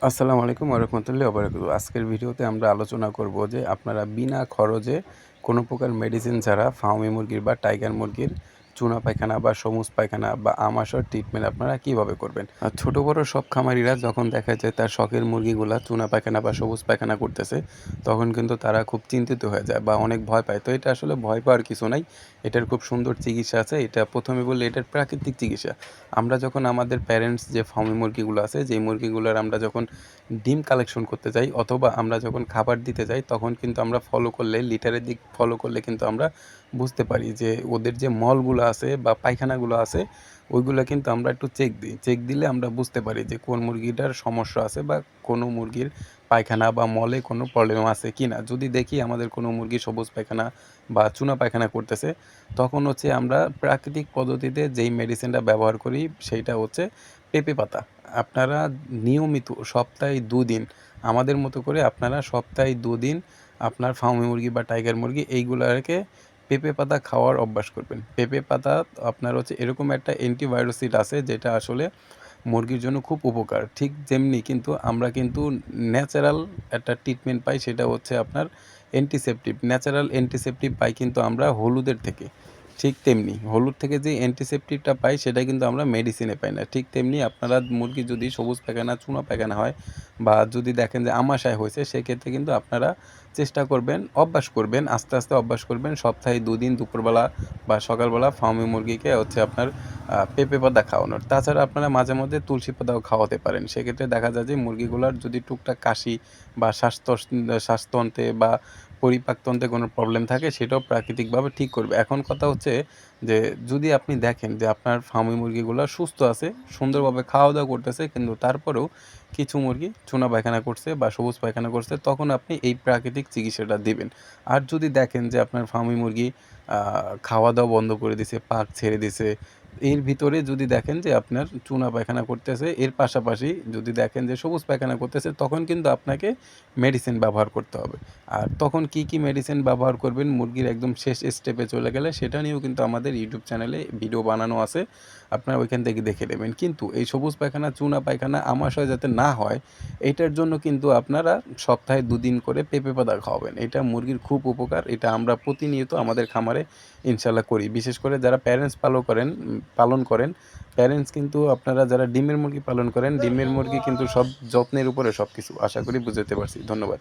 আসসালামু আলাইকুম ওরহমতুল্লাহ ওবরাকাতু আজকের ভিডিওতে আমরা আলোচনা করব যে আপনারা বিনা খরচে কোনো প্রকার মেডিসিন ছাড়া ফাউমি মুরগির বা টাইগার মুরগির চুনা পায়খানা বা সবুজ পায়খানা বা আমাশয় ট্রিটমেন্ট আপনারা কীভাবে করবেন? আর ছোটো বড়ো সব খামারিরা যখন দেখা যায় তার শখের মুরগিগুলা চুনা পায়খানা বা সবুজ পায়খানা করতেছে তখন কিন্তু তারা খুব চিন্তিত হয়ে যায় বা অনেক ভয় পায়। তো এটা আসলে ভয় পাওয়ার কিছু নাই। এটার খুব সুন্দর চিকিৎসা আছে। এটা প্রথমে বললে এটার প্রাকৃতিক চিকিৎসা। আমরা যখন আমাদের প্যারেন্টস যে ফার্মি মুরগিগুলো আছে যেই মুরগিগুলোর আমরা যখন ডিম কালেকশন করতে যাই অথবা আমরা যখন খাবার দিতে যাই তখন কিন্তু আমরা ফলো করলে লিটারের দিক ফলো করলে কিন্তু আমরা বুঝতে পারি যে ওদের যে মলগুলো আছে বা পায়খানাগুলো আছে, ওইগুলো কিন্তু আমরা একটু চেক দিই। চেক দিলে আমরা বুঝতে পারি যে কোন মুরগিটার সমস্যা আছে বা কোনো মুরগির পায়খানা বা মলে কোনো প্রবলেম আছে কি না যদি দেখি আমাদের কোনো মুরগি সবুজ পায়খানা বা চুনা পায়খানা করতেছে, তখন হচ্ছে আমরা প্রাকৃতিক পদ্ধতিতে যেই মেডিসিনটা ব্যবহার করি, সেইটা হচ্ছে পেঁপে পাতা। আপনারা নিয়মিত সপ্তাহে দুদিন, আমাদের মতো করে আপনারা সপ্তাহে দুদিন আপনার ফার্মি মুরগি বা টাইগার মুরগি, এইগুলাকে পেঁপে পাতা খাওয়ার অভ্যাস করবেন। পেঁপে পাতা আপনার হচ্ছে এরকম একটা অ্যান্টিভাইরোসিড আছে, যেটা আসলে মুরগির জন্য খুব উপকার। ঠিক যেমনি কিন্তু আমরা কিন্তু ন্যাচারাল একটা ট্রিটমেন্ট পাই, সেটা হচ্ছে আপনার অ্যান্টিসেপটিভ ন্যাচারাল অ্যান্টিসেপটিভ পাই কিন্তু আমরা হলুদের থেকে। ঠিক তেমনি। হলুদ থেকে যে অ্যান্টিসেপটিকটা পাই, সেটা কিন্তু আমরা মেডিসিনে পাই না। ঠিক তেমনি আপনারা মুরগি যদি সবুজ পায়খানা, চুনা পায়খানা হয় বা যদি দেখেন যে আমাশায় হয়েছে, সেক্ষেত্রে কিন্তু আপনারা চেষ্টা করবেন, অভ্যাস করবেন, আস্তে আস্তে অভ্যাস করবেন। সপ্তাহে দুদিন দুপুরবেলা বা সকালবেলা ফার্মি মুরগিকে হচ্ছে আপনার পেঁপে পাতা খাওয়ানোর। তাছাড়া আপনারা মাঝে মধ্যে তুলসী পাতাও খাওয়াতে পারেন। সেক্ষেত্রে দেখা যায় যে মুরগিগুলোর যদি টুকটাক কাশি বা স্বাস্থ্য স্বাস্থ্যন্ত্রে বা পরিপাকতন্ত্রে কোনো প্রবলেম থাকে, সেটাও প্রাকৃতিকভাবে ঠিক করবে। এখন কথা হচ্ছে যে, যদি আপনি দেখেন যে আপনার ফার্মি মুরগিগুলো সুস্থ আছে, সুন্দরভাবে খাওয়া দাওয়া করতেছে, কিন্তু তারপরেও কিছু মুরগি চুনা পায়খানা করছে বা সবুজ পায়খানা করছে, তখন আপনি এই প্রাকৃতিক চিকিৎসাটা দিবেন। আর যদি দেখেন যে আপনার ফার্মি মুরগি খাওয়া দাওয়া বন্ধ করে দিছে, পাক ছেড়ে দিছে এর ভিতরে যদি দেখেন যে আপনার চুনা পায়খানা করতেছে, এর পাশাপাশি যদি দেখেন যে সবুজ পায়খানা করতেছে, তখন কিন্তু আপনাকে মেডিসিন ব্যবহার করতে হবে। আর তখন কি কি মেডিসিন ব্যবহার করবেন, মুরগির একদম শেষ স্টেপে চলে গেলে সেটা নিয়েও কিন্তু আমাদের ইউটিউব চ্যানেলে ভিডিও বানানো আছে। আপনারা ওইখান থেকে দেখে নেবেন। কিন্তু এই সবুজ পায়খানা, চুনা পায়খানা আমাশয় যাতে না হয় এইটার জন্য কিন্তু আপনারা সপ্তাহে দুদিন করে পেঁপে পাতা খাওয়াবেন। এটা মুরগির খুব উপকার, এটা আমরা প্রতিনিয়ত আমাদের খামারে ইনশাল্লাহ করি। বিশেষ করে যারা প্যারেন্টস পালন করেন পালন করেন। প্যারেন্টস কিন্তু আপনারা যারা ডিমের মুরগি পালন করেন, ডিমের মুরগি কিন্তু সব যত্নের উপরে সব কিছু আশা করি বুঝতে পারছি। ধন্যবাদ।